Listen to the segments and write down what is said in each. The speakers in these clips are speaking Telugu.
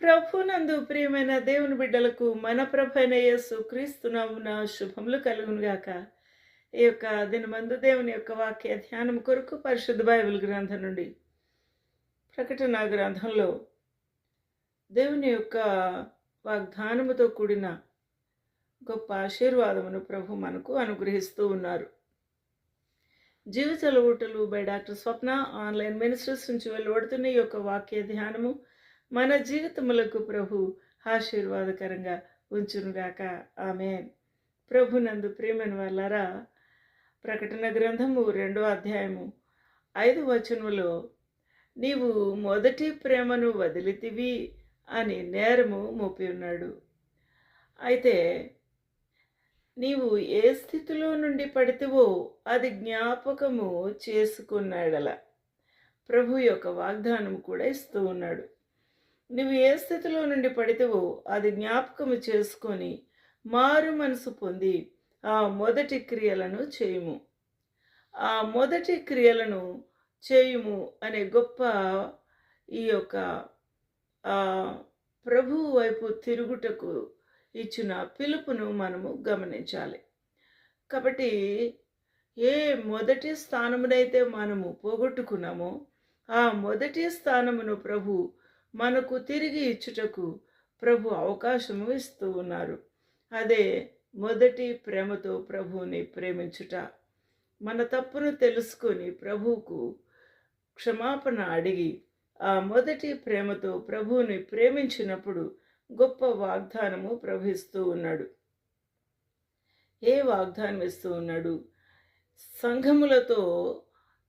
ప్రభునందు ప్రియమైన దేవుని బిడ్డలకు మన ప్రభైన యేసు క్రీస్తునామున శుభములు కలుగునుగాక ఈ యొక్క దినమందు దేవుని యొక్క వాక్య ధ్యానం కొరకు పరిశుద్ధ బైబిల్ గ్రంథం నుండి ప్రకటన గ్రంథంలో దేవుని యొక్క వాగ్దానముతో కూడిన గొప్ప ఆశీర్వాదమును ప్రభు మనకు అనుగ్రహిస్తూ ఉన్నారు. జీవిత లోటలు by doctor Swapna online ministers నుంచి వెలువడుతున్న ఈ యొక్క వాక్య ధ్యానము మన జీవితములకు ప్రభు ఆశీర్వాదకరంగా ఉంచునుగాక. ఆమె ప్రభునందు ప్రేమను వల్లరా ప్రకటన గ్రంథము రెండో అధ్యాయము ఐదు వచనములో నీవు మొదటి ప్రేమను వదిలితివి అని నేరము మోపి ఉన్నాడు. అయితే నీవు ఏ స్థితిలో నుండి పడితివో అది జ్ఞాపకము చేసుకున్నాడల. ప్రభు యొక్క వాగ్దానం కూడా ఇస్తూ ఉన్నాడు. నువ్వు ఏ స్థితిలో నుండి పడితేవో అది జ్ఞాపకము చేసుకొని మారు మనసు పొంది ఆ మొదటి క్రియలను చేయుము. ఆ మొదటి క్రియలను చేయుము అనే గొప్ప ఈ యొక్క ప్రభువు వైపు తిరుగుటకు ఇచ్చిన పిలుపును మనము గమనించాలి. కాబట్టి ఏ మొదటి స్థానమునైతే మనము పోగొట్టుకున్నామో ఆ మొదటి స్థానమును ప్రభు మనకు తిరిగి ఇచ్చుటకు ప్రభు అవకాశము ఇస్తూ ఉన్నారు. అదే మొదటి ప్రేమతో ప్రభువుని ప్రేమించుట. మన తప్పును తెలుసుకొని ప్రభువుకు క్షమాపణ అడిగి ఆ మొదటి ప్రేమతో ప్రభువుని ప్రేమించినప్పుడు గొప్ప వాగ్దానము ప్రవహిస్తూ ఉన్నాడు. ఏ వాగ్దానం ఇస్తూ ఉన్నాడు? సంఘములతో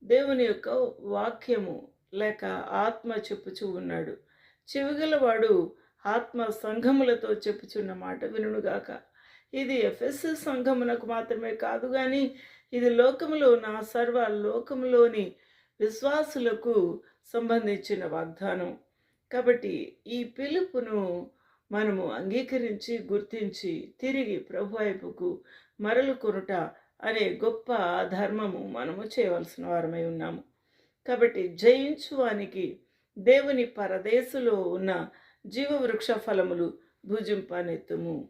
దేవుని యొక్క వాక్యము లేక ఆత్మ చెప్పుచూ ఉన్నాడు. చెవిగలవాడు ఆత్మ సంఘములతో చెప్పుచున్న మాట వినుగాక ఇది ఎఫ్ఎస్ సంఘమునకు మాత్రమే కాదు కానీ ఇది లోకములో నా సర్వ లోకములోని విశ్వాసులకు సంబంధించిన వాగ్దానం. కాబట్టి ఈ పిలుపును మనము అంగీకరించి గుర్తించి తిరిగి ప్రభు వైపుకు మరలు కొనుట అనే గొప్ప ధర్మము మనము చేయవలసిన వారమై ఉన్నాము. కాబట్టి జయించువానికి దేవుని పరదేశులో ఉన్న జీవవృక్ష ఫలములు భుజింపనెత్తుము.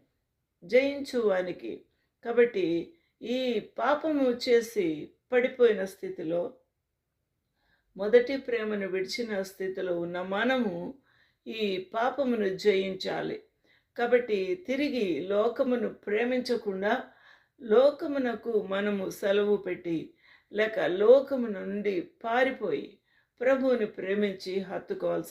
జయించువానికి కాబట్టి ఈ పాపము చేసి పడిపోయిన స్థితిలో మొదటి ప్రేమను విడిచిన స్థితిలో ఉన్న మనము ఈ పాపమును జయించాలి. కాబట్టి తిరిగి లోకమును ప్రేమించకుండా లోకమునకు మనము సెలవు పెట్టి లేక లోకము నుండి పారిపోయి ప్రభువుని ప్రేమించి హత్తుకోవాల్సిన